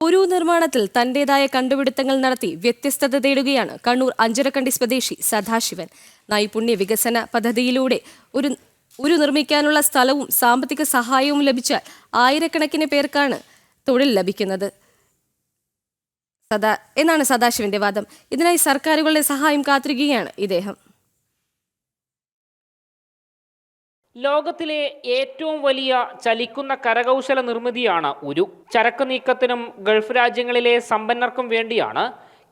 ഒരു നിർമ്മാണത്തിൽ തന്റേതായ കണ്ടുപിടുത്തങ്ങൾ നടത്തി വ്യത്യസ്തത തേടുകയാണ് കണ്ണൂർ അഞ്ചരക്കണ്ടി സ്വദേശി സദാശിവൻ. നൈപുണ്യ വികസന പദ്ധതിയിലൂടെ ഒരു ഒരു നിർമ്മിക്കാനുള്ള സ്ഥലവും സാമ്പത്തിക സഹായവും ലഭിച്ചാൽ ആയിരക്കണക്കിന് പേർക്കാണ് തൊഴിൽ ലഭിക്കുന്നത്. സദാ എന്നാണ് സദാശിവന്റെ വാദം. ഇതിനായി സർക്കാരുകളുടെ സഹായം കാത്തിരിക്കുകയാണ് ഇദ്ദേഹം. ലോകത്തിലെ ഏറ്റവും വലിയ ചലിക്കുന്ന കരകൗശല നിർമ്മിതിയാണ് ഉരു. ചരക്ക് നീക്കത്തിനും ഗൾഫ് രാജ്യങ്ങളിലെ സമ്പന്നർക്കും വേണ്ടിയാണ്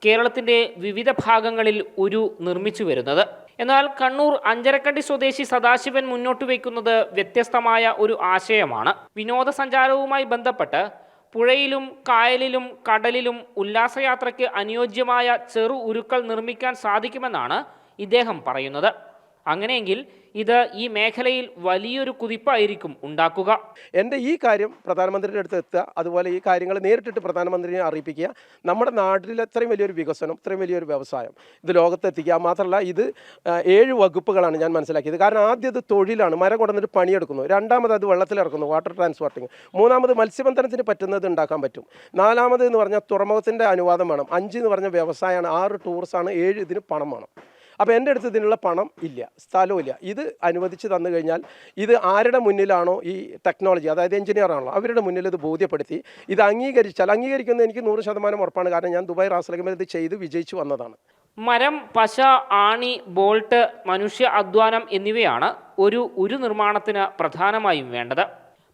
കേരളത്തിന്റെ വിവിധ ഭാഗങ്ങളിൽ ഉരു നിർമ്മിച്ചു വരുന്നത്. എന്നാൽ കണ്ണൂർ അഞ്ചരക്കണ്ടി സ്വദേശി സദാശിവൻ മുന്നോട്ട് വയ്ക്കുന്നത് വ്യത്യസ്തമായ ഒരു ആശയമാണ്. വിനോദസഞ്ചാരവുമായി ബന്ധപ്പെട്ട് പുഴയിലും കായലിലും കടലിലും ഉല്ലാസയാത്രയ്ക്ക് അനുയോജ്യമായ ചെറു ഉരുക്കൾ നിർമ്മിക്കാൻ സാധിക്കുമെന്നാണ് ഇദ്ദേഹം പറയുന്നത്. അങ്ങനെയെങ്കിൽ ഇത് ഈ മേഖലയിൽ വലിയൊരു കുതിപ്പായിരിക്കും ഉണ്ടാക്കുക. എന്റെ ഈ കാര്യം പ്രധാനമന്ത്രിയുടെ അടുത്ത് എത്തുക അതുപോലെ ഈ കാര്യങ്ങൾ നേരിട്ടിട്ട് പ്രധാനമന്ത്രിയെ അറിയിപ്പിക്കുക. നമ്മുടെ നാട്ടിൽ ഇത്രയും വലിയൊരു വികസനം ഇത്രയും വലിയൊരു വ്യവസായം ഇത് ലോകത്തെത്തിക്കുക മാത്രമല്ല ഇത് ഏഴ് വകുപ്പുകളാണ് ഞാൻ മനസ്സിലാക്കിയത്. കാരണം ആദ്യം ഇത് തൊഴിലാണ് മരം കൊണ്ടുവന്നിട്ട് പണിയെടുക്കുന്നു. രണ്ടാമത് അത് വെള്ളത്തിലിറക്കുന്നു വാട്ടർ ട്രാൻസ്പോർട്ടിങ് മൂന്നാമത് മത്സ്യബന്ധനത്തിന് പറ്റുന്നത് ഉണ്ടാക്കാൻ പറ്റും. നാലാമത് എന്ന് പറഞ്ഞാൽ തുറമുഖത്തിന്റെ അനുവാദം വേണം. അഞ്ച് എന്ന് പറഞ്ഞാൽ വ്യവസായമാണ്. ആറ് ടൂറിസമാണ് ഏഴ് ഇതിന് പണം വേണം. അപ്പോൾ എന്റെ അടുത്ത് ഇതിനുള്ള പണം ഇല്ല സ്ഥലവും ഇല്ല. ഇത് അനുവദിച്ച് തന്നു കഴിഞ്ഞാൽ ഇത് ആരുടെ മുന്നിലാണോ ഈ ടെക്നോളജി അതായത് എഞ്ചിനീയർ ആണല്ലോ അവരുടെ മുന്നിൽ ഇത് ബോധ്യപ്പെടുത്തി. ഇത് അംഗീകരിച്ചാൽ അംഗീകരിക്കുന്നത് എനിക്ക് നൂറ് ശതമാനം ഉറപ്പാണ്. കാരണം ഞാൻ ദുബായ് റാസ്ലഗമിൽ ഇത് ചെയ്ത് വിജയിച്ചു വന്നതാണ്. മരം പശ ആണി ബോൾട്ട് മനുഷ്യ അധ്വാനം എന്നിവയാണ് ഒരു ഉരു നിർമ്മാണത്തിന് പ്രധാനമായും വേണ്ടത്.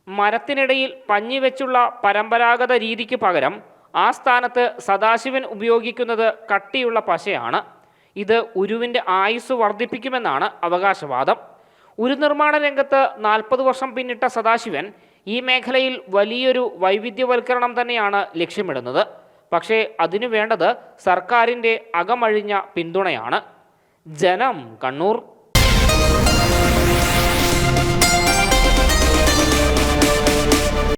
മരത്തിനിടയിൽ പഞ്ഞി വെച്ചുള്ള പരമ്പരാഗത രീതിക്ക് പകരം ആ സ്ഥാനത്ത് സദാശിവൻ ഉപയോഗിക്കുന്നത് കട്ടിയുള്ള പശയാണ്. ഇത് ഉരുവിന്റെ ആയുസ് വർദ്ധിപ്പിക്കുമെന്നാണ് അവകാശവാദം. ഉരു നിർമ്മാണ രംഗത്ത് നാൽപ്പത് വർഷം പിന്നിട്ട സദാശിവൻ ഈ മേഖലയിൽ വലിയൊരു വൈവിധ്യവൽക്കരണം തന്നെയാണ് ലക്ഷ്യമിടുന്നത്. പക്ഷേ അതിനു വേണ്ടത് സർക്കാരിന്റെ അകമഴിഞ്ഞ പിന്തുണയാണ്. ജനം കണ്ണൂർ